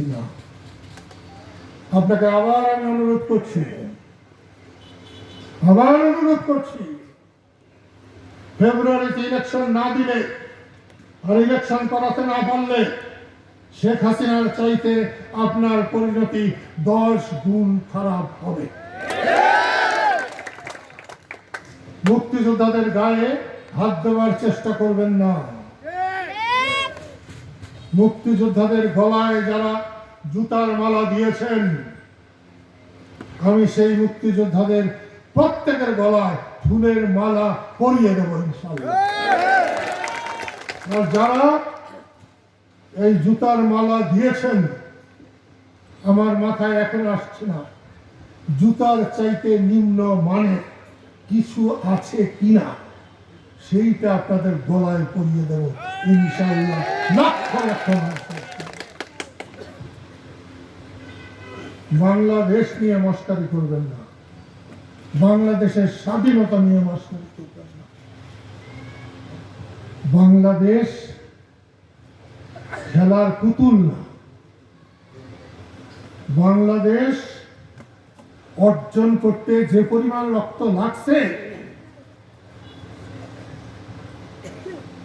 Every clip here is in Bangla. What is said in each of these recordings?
পাচ্ছি না আপনাকে আবার আমি অনুরোধ করছি। আবার অনুরোধ করছি। ফেব্রুয়ারিতে ইলেকশন না দিলে আর ইলেকশন করাতে না পারলে শেখ হাসিনার চাইতে আপনার পরিণতি দশ গুণ খারাপ হবে। মুক্তিযোদ্ধাদের গায়ে হাত দেওয়ার চেষ্টা করবেন না। মুক্তিযোদ্ধাদের গলায় যারা জুতার মালা দিয়েছেন, আমি সেই মুক্তিযোদ্ধাদের প্রত্যেকের গলায় ফুলের মালা পরিয়ে দেবো আর যারা এই জুতার মালা দিয়েছেন, আমার মাথায় এখন আসছে না, জুতার চাইতে নিম্ন মানে কিছু আছে কিনা? সেইটা আপনাদের গলায় পরিয়ে দেব। বাংলাদেশ নিয়ে মস্কারি করবেন না। বাংলাদেশের স্বাধীনতা নিয়ে মস্কারি করবেন না। বাংলাদেশ খেলার পুতুল না। বাংলাদেশ অর্জন করতে যে পরিমাণ রক্ত লাগছে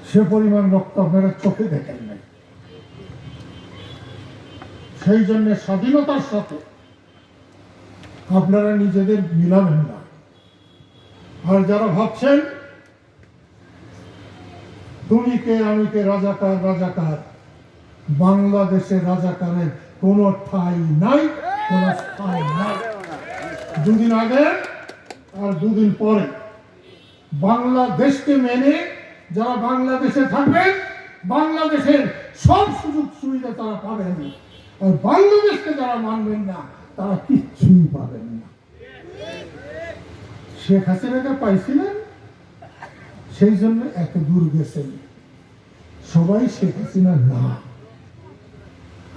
সে পরিমাণ রক্ত আপনারা চোখে দেখেন নাই। সেই জন্য স্বাধীনতার সাথে আপনারা নিজেদের মিলাবেন না। আর যারা ভাবছেন তুমি কে আমি কে রাজাকার রাজাকার বাংলাদেশে রাজাকারের কোন ঠাই নাই, কোন নাই। দুদিন আগে আর দুদিন পরে বাংলাদেশকে মেনে যারা বাংলাদেশে থাকবেন বাংলাদেশের সব সুযোগ সুবিধা তারা পাবেন আর বাংলাদেশকে যারা মানবেন না, তারা কিচ্ছুই পাবেন না। শেখ হাসিনাকে পাইছিলেন, সেই জন্য এত দূর গেছেন। সবাই শেখ হাসিনা না।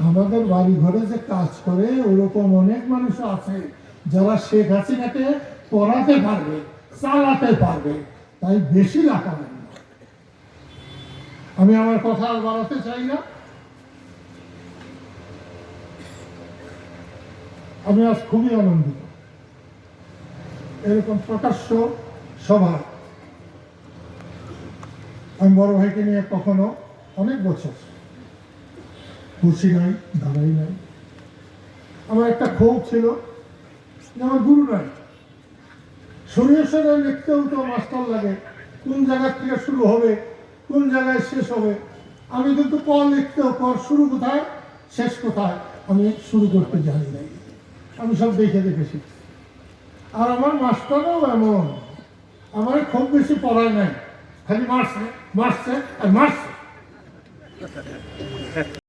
আমাদের বাড়ি ঘরে যে কাজ করে, ওরকম অনেক মানুষ আছে যারা শেখ হাসিনাকে পড়াতে পারবে, চালাতে পারবে, তাই বেশি না আমি আমার কথা আর বাড়াতে চাই না। আমি আজ খুবই আনন্দিত। এরকম প্রকাশ্য সভা আমি বড় ভাইকে নিয়ে কখনো অনেক বছর বসি নাই, দাঁড়াই নাই। আমার একটা ক্ষোভ ছিল যে আমার গুরু নাই। সরিয়েশ্বরে লিখতেও তো মাস্টার লাগে, কোন জায়গা থেকে শুরু হবে কোন জায়গায় শেষ হবে? আমি কিন্তু ক লিখতেও কর শুরু কোথায়? শেষ কোথায়? আমি শুরু করতে জানি নাই আমি সব দেখে দেখেছি। আর আমার মাস্টারও এমন। আমার খুব বেশি পড়ায় নাই। খালি মারছে মারছে আর মারছে